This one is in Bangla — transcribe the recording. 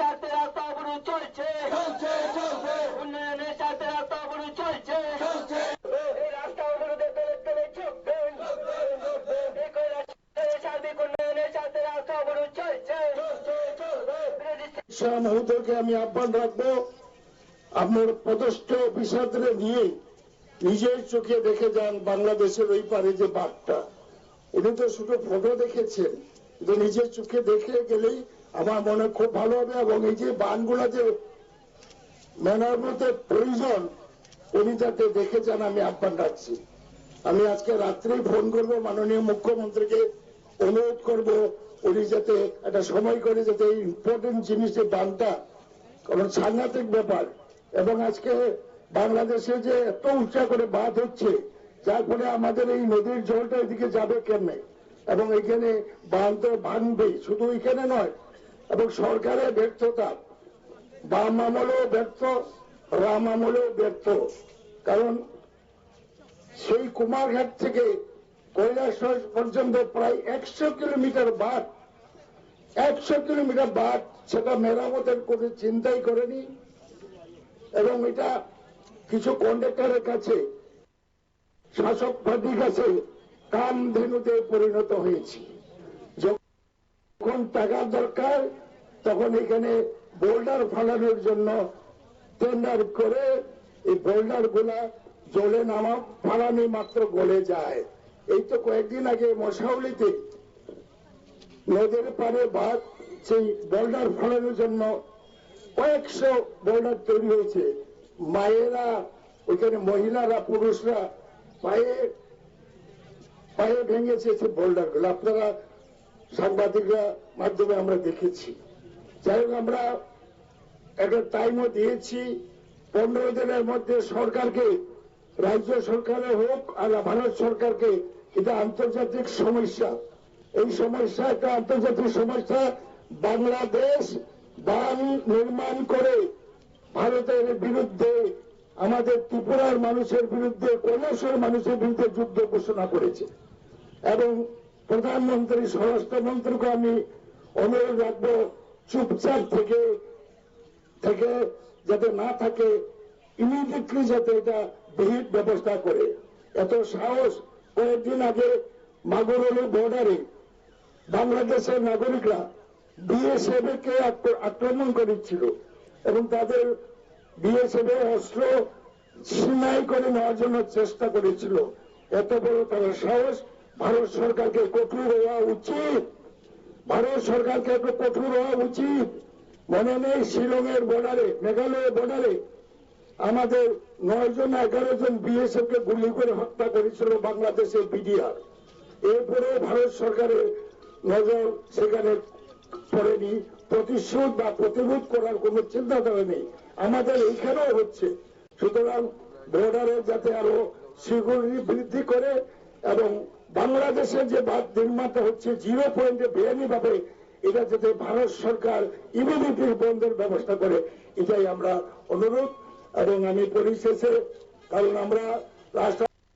স্বার্থে রাস্তা অবরোধ চলছে। চলছে চলছে। উন্নয়নের স্বার্থে রাস্তা অবরোধ চলছে। চলছে। এই রাস্তা অবরোধে তলে তলে চোখবেন সার্বিক উন্নয়নের স্বার্থে রাস্তা অবরোধ চলছে। চলছে চলবে। বিরোধী শাহ মহোদয়কে আমি আহ্বান রাখব আপনার পদস্থ অফিসারদের নিয়ে নিজের চোখে দেখে যান বাংলাদেশের ওই পারে যে বাঘটা। উনি তো শুধু ফটো দেখেছেন। যে নিজের চোখে দেখে গেলেই আমার মনে খুব ভালো হবে এবং এই যে বানগুলো যে মেরামতে প্রয়োজন, উনি যাতে দেখে যান আমি আহ্বান রাখছি। আমি আজকে রাত্রেই ফোন করব, মাননীয় মুখ্যমন্ত্রীকে অনুরোধ করব, উনি যাতে একটা সময় করে যাতে এই ইম্পর্টেন্ট জিনিস যে বানটা, কারণ সাংঘাতিক ব্যাপার। এবং আজকে বাংলাদেশে যে এত উঁচা করে বাঁধ হচ্ছে, যার ফলে আমাদের এই নদীর জলটা এদিকে যাবে কেমনে? এবং এখানে বাঁধ তো ভাঙবে শুধু এখানে নয় এবং সরকারের ব্যর্থতা। বাম আমলেও ব্যর্থ রাম আমলেও ব্যর্থ। কারণ সেই কুমারঘাট থেকে কৈলাসহজ পর্যন্ত প্রায় একশো কিলোমিটার বাদ একশো কিলোমিটার বাদ সেটা মেরামতের কোনো চিন্তাই করেনি। এবং এটা কিছু কন্ডাক্টরের কাছে, শাসক পার্টির কাছে কামধেনুতে পরিণত হয়েছে। যখন টাকার দরকার, তখন এখানে বোল্ডার ফালানোর জন্য টেন্ডার করে এই বোল্ডারগুলা জলে নামা, ফালানি মাত্র গলে যায়। এই তো কয়েকদিন আগে মশাউলিতে নদীর পারে বাদ সেই বোল্ডার ফালানোর জন্য কয়েকশো বোল্ডার তৈরি হয়েছে। মায়েরা, ওইখানে মহিলারা, পুরুষরা পায়ে পায়ে ভেঙেছে সে বোল্ডারগুলো আপনারা সাংবাদিকরা মাধ্যমে আমরা দেখেছি। যাই হোক, আমরা একটা টাইমও দিয়েছি। পনেরো দিনের মধ্যে সরকারকে, রাজ্য সরকারে হোক আর ভারত সরকারকে, এটা আন্তর্জাতিক সমস্যা। এই সমস্যা একটা আন্তর্জাতিক সমস্যা। বাংলাদেশ বান নির্মাণ করে ভারতের বিরুদ্ধে, আমাদের ত্রিপুরার মানুষের বিরুদ্ধে, কৈলাসের মানুষের বিরুদ্ধে যুদ্ধ ঘোষণা করেছে। এবং প্রধানমন্ত্রী, স্বরাষ্ট্রমন্ত্রীকে আমি অনুরোধ রাখব চুপচাপ থেকে থেকে যাতে না থাকে ইমিডিয়েটলি যাতে এটা বিহিত ব্যবস্থা করে। এত সাহস কয়েকদিন আগে মাগুরলি বর্ডারে বাংলাদেশের নাগরিকরা বিএসএফ কে আক্রমণ করেছিল এবং তাদের বিএসএফ অস্ত্র সিনাই করে নেওয়ার জন্য চেষ্টা করেছিল। এত বড় তারা সাহস ভারত সরকারকে কঠোর হওয়া উচিত ভারত সরকারকে একটু কঠোর হওয়া উচিত মনে নেই শিলংয়ের বর্ডারে মেঘালয়ের বর্ডারে আমাদের নয় জন এগারো জন বিএসএফ কে গুলি করে হত্যা করেছিল বাংলাদেশের বিডিআর এরপরে ভারত সরকারের নজর সেখানে পড়েনি প্রতিশোধ বা প্রতিরোধ করার কোন চিন্তাধারা নেই আমাদের এইখানেও হচ্ছে সুতরাং বর্ডারে যাতে আরও সিকিউরিটি বৃদ্ধি করে এবং বাংলাদেশের যে বাদ নির্মাতা হচ্ছে জিরো পয়েন্টে বেআইনি ভাবে এটা যাতে ভারত সরকার ইমিডিয়েটলি বন্ধের ব্যবস্থা করে, এটাই আমরা অনুরোধ এবং আমি পরিশেষে, কারণ আমরা রাষ্ট্র